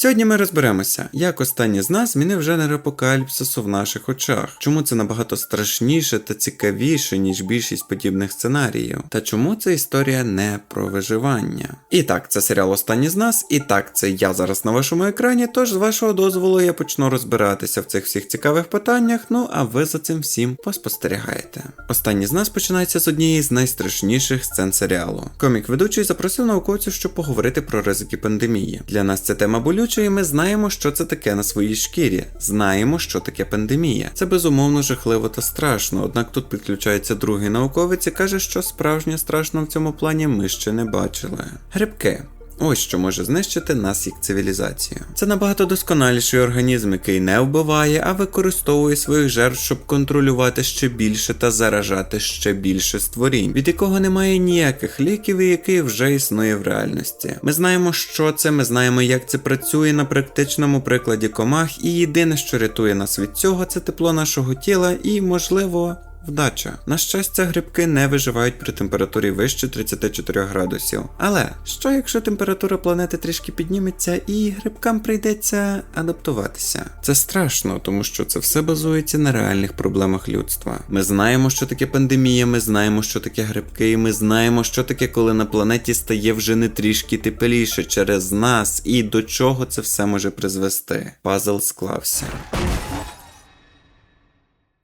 Сьогодні ми розберемося, як останній з нас змінив жанр апокаліпсису в наших очах, чому це набагато страшніше та цікавіше, ніж більшість подібних сценаріїв, та чому ця історія не про виживання. І так, це серіал Останній з нас, і так, це я зараз на вашому екрані, тож з вашого дозволу я почну розбиратися в цих всіх цікавих питаннях, ну а ви за цим всім поспостерігаєте. Останній з нас починається з однієї з найстрашніших сцен серіалу. Комік ведучий запросив науковців, щоб поговорити про ризики пандемії. Для нас це тема болюча, і ми знаємо, що це таке на своїй шкірі. Знаємо, що таке пандемія. Це безумовно жахливо та страшно. Однак тут підключається другий науковець і каже, що справжнє страшно в цьому плані ми ще не бачили. Грибки. Ось що може знищити нас як цивілізацію. Це набагато досконаліший організм, який не вбиває, а використовує своїх жертв, щоб контролювати ще більше та заражати ще більше створінь, від якого немає ніяких ліків і який вже існує в реальності. Ми знаємо, що це, ми знаємо, як це працює на практичному прикладі комах, і єдине, що рятує нас від цього, це тепло нашого тіла і, можливо. Вдача. На щастя, грибки не виживають при температурі вище 34 градусів. Але що якщо температура планети трішки підніметься і грибкам прийдеться адаптуватися? Це страшно, тому що це все базується на реальних проблемах людства. Ми знаємо, що таке пандемія, ми знаємо, що таке грибки, і ми знаємо, що таке, коли на планеті стає вже не трішки тепліше через нас, і до чого це все може призвести. Пазл склався.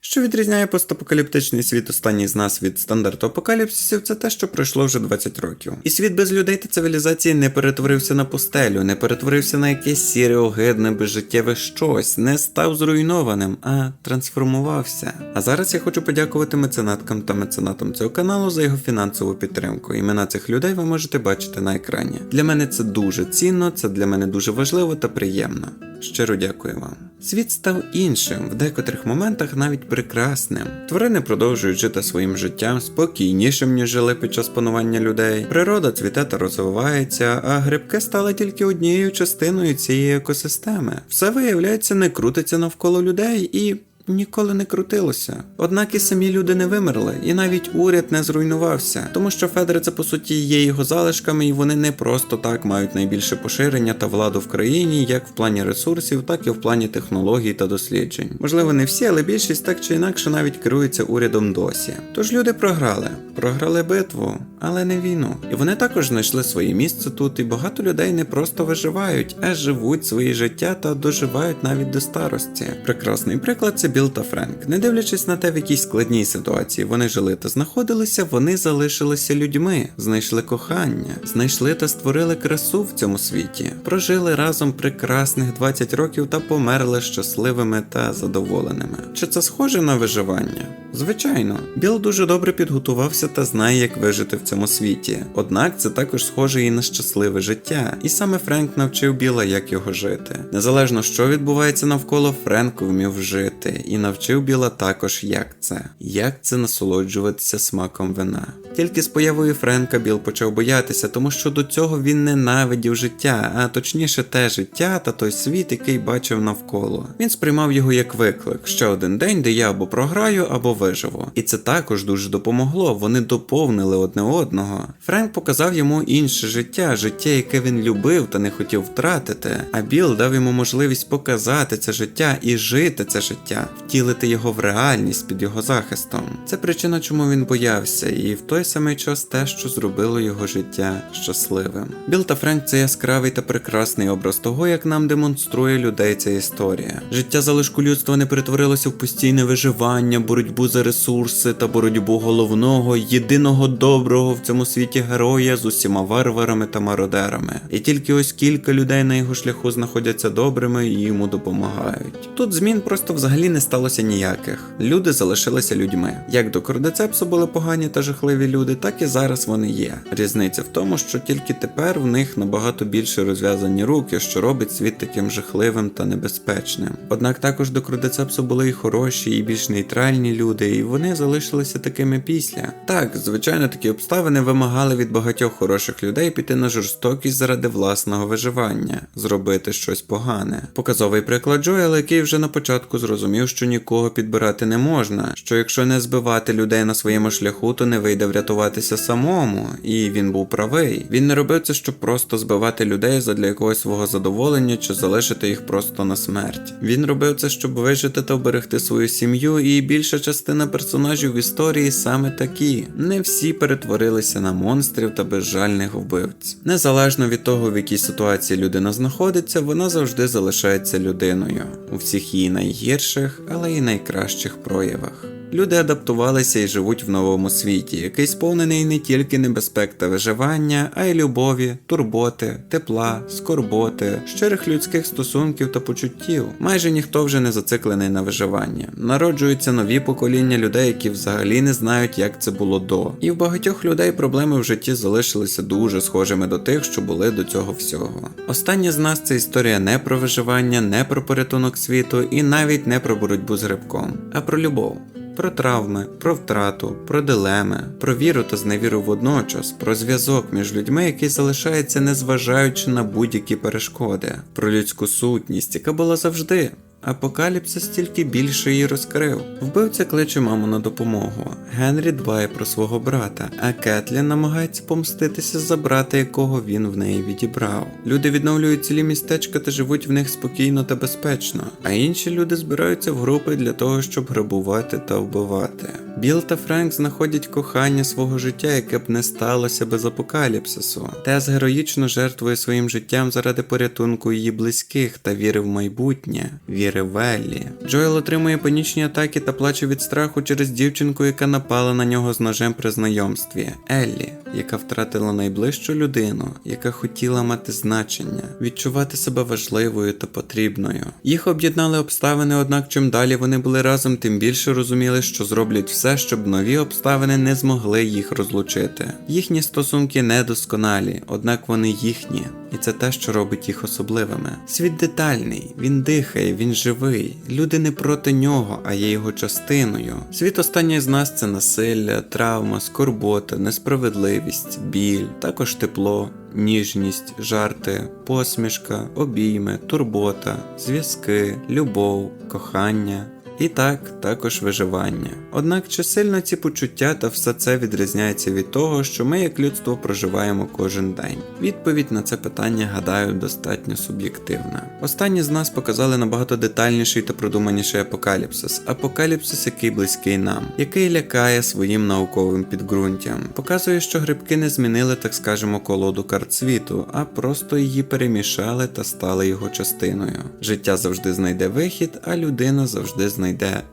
Що відрізняє постапокаліптичний світ останній з нас від стандарту апокаліпсисів, це те, що пройшло вже 20 років. І світ без людей та цивілізації не перетворився на пустелю, не перетворився на якесь сіре, огидне, безжиттєве щось, не став зруйнованим, а трансформувався. А зараз я хочу подякувати меценаткам та меценатам цього каналу за його фінансову підтримку. Імена цих людей ви можете бачити на екрані. Для мене це дуже цінно, це для мене дуже важливо та приємно. Щиро дякую вам. Світ став іншим, в декотрих моментах навіть прекрасним. Тварини продовжують жити своїм життям спокійнішим, ніж жили під час панування людей. Природа цвіте та розвивається, а грибки стали тільки однією частиною цієї екосистеми. Все виявляється, не крутиться навколо людей і. Ніколи не крутилося. Однак і самі люди не вимерли, і навіть уряд не зруйнувався, тому що Федери це по суті є його залишками, і вони не просто так мають найбільше поширення та владу в країні, як в плані ресурсів, так і в плані технологій та досліджень. Можливо, не всі, але більшість так чи інакше навіть керується урядом досі. Тож люди програли, програли битву, але не війну. І вони також знайшли своє місце тут, і багато людей не просто виживають, а живуть своє життя та доживають навіть до старості. Прекрасний приклад це Біл та Френк. Не дивлячись на те, в якій складній ситуації вони жили та знаходилися, вони залишилися людьми, знайшли кохання, знайшли та створили красу в цьому світі, прожили разом прекрасних 20 років та померли щасливими та задоволеними. Чи це схоже на виживання? Звичайно, Біл дуже добре підготувався та знає, як вижити в цьому світі. Однак це також схоже і на щасливе життя, і саме Френк навчив Біла, як його жити. Незалежно що відбувається навколо, Френк вмів жити і навчив Біла також, як це, як це насолоджуватися смаком вина. Тільки з появою Френка Біл почав боятися, тому що до цього він ненавидів життя, а точніше те життя та той світ, який бачив навколо. Він сприймав його як виклик: ще один день, де я або програю, або виживу. І це також дуже допомогло. Вони доповнили одне одного. Френк показав йому інше життя, життя, яке він любив та не хотів втратити. А Біл дав йому можливість показати це життя і жити це життя, втілити його в реальність під його захистом. Це причина, чому він боявся, і в той самий час те, що зробило його життя щасливим. Біл та Френк це яскравий та прекрасний образ того, як нам демонструє людей ця історія. Життя залишку людства не перетворилося в постійне виживання, боротьбу за ресурси та боротьбу головного, єдиного доброго в цьому світі героя з усіма варварами та мародерами. І тільки ось кілька людей на його шляху знаходяться добрими і йому допомагають. Тут змін просто взагалі не сталося ніяких. Люди залишилися людьми. Як до Кордецепсу були погані та жахливі люди, так і зараз вони є. Різниця в тому, що тільки тепер в них набагато більше розв'язані руки, що робить світ таким жахливим та небезпечним. Однак також до Крудецепсу були і хороші, і більш нейтральні люди, і вони залишилися такими після. Так, звичайно, такі обставини вимагали від багатьох хороших людей піти на жорстокість заради власного виживання, зробити щось погане. Показовий приклад Джоела, який вже на початку зрозумів, що нікого підбирати не можна, що якщо не збивати людей на своєму шляху, то не вийде врятуватися самому. І він був правий. Він не робив це, щоб просто збивати людей задля якогось свого задоволення чи залишити їх просто на смерть. Він робив це, щоб вижити та вберегти свою сім'ю, і більша частина персонажів в історії саме такі. Не всі перетворилися на монстрів та безжальних вбивць. Незалежно від того, в якій ситуації людина знаходиться, вона завжди залишається людиною у всіх її найгірших, але й найкращих проявах. Люди адаптувалися і живуть в новому світі, який сповнений не тільки небезпек та виживання, а й любові, турботи, тепла, скорботи, щирих людських стосунків та почуттів. Майже ніхто вже не зациклений на виживання. Народжуються нові покоління людей, які взагалі не знають, як це було до. І в багатьох людей проблеми в житті залишилися дуже схожими до тих, що були до цього всього. Останнє з нас це історія не про виживання, не про порятунок світу і навіть не про боротьбу з грибком, а про любов. Про травми, про втрату, про дилеми, про віру та зневіру водночас, про зв'язок між людьми, який залишається незважаючи на будь-які перешкоди, про людську сутність, яка була завжди. Апокаліпсис тільки більше її розкрив. Вбивця кличе маму на допомогу. Генрі дбає про свого брата, а Кетлін намагається помститися за брата, якого він в неї відібрав. Люди відновлюють цілі містечка та живуть в них спокійно та безпечно, а інші люди збираються в групи для того, щоб грабувати та вбивати. Біл та Френк знаходять кохання свого життя, яке б не сталося без апокаліпсису. Тес героїчно жертвує своїм життям заради порятунку її близьких та віри в майбутнє, віри в Еллі. Джоел отримує панічні атаки та плаче від страху через дівчинку, яка напала на нього з ножем при знайомстві. Еллі, яка втратила найближчу людину, яка хотіла мати значення, відчувати себе важливою та потрібною. Їх об'єднали обставини, однак чим далі вони були разом, тим більше розуміли, що зроблять все, щоб нові обставини не змогли їх розлучити. Їхні стосунки недосконалі, однак вони їхні, і це те, що робить їх особливими. Світ детальний, він дихає, він живий. Люди не проти нього, а є його частиною. Світ останній з нас це насилля, травма, скорбота, несправедливість, біль, також тепло. Ніжність, жарти, посмішка, обійми, турбота, зв'язки, любов, кохання. І так, також виживання. Однак чи сильно ці почуття та все це відрізняється від того, що ми як людство проживаємо кожен день? Відповідь на це питання, гадаю, достатньо суб'єктивна. Останні з нас показали набагато детальніший та продуманіший апокаліпсис. Апокаліпсис, який близький нам, який лякає своїм науковим підґрунтям. Показує, що грибки не змінили, так скажемо, колоду карт світу, а просто її перемішали та стали його частиною. Життя завжди знайде вихід, а людина завжди знайде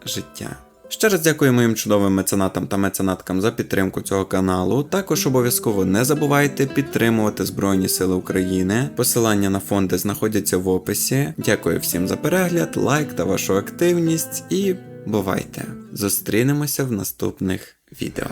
життя. Ще раз дякую моїм чудовим меценатам та меценаткам за підтримку цього каналу. Також обов'язково не забувайте підтримувати Збройні Сили України. Посилання на фонди знаходяться в описі. Дякую всім за перегляд, лайк та вашу активність і бувайте! Зустрінемося в наступних відео.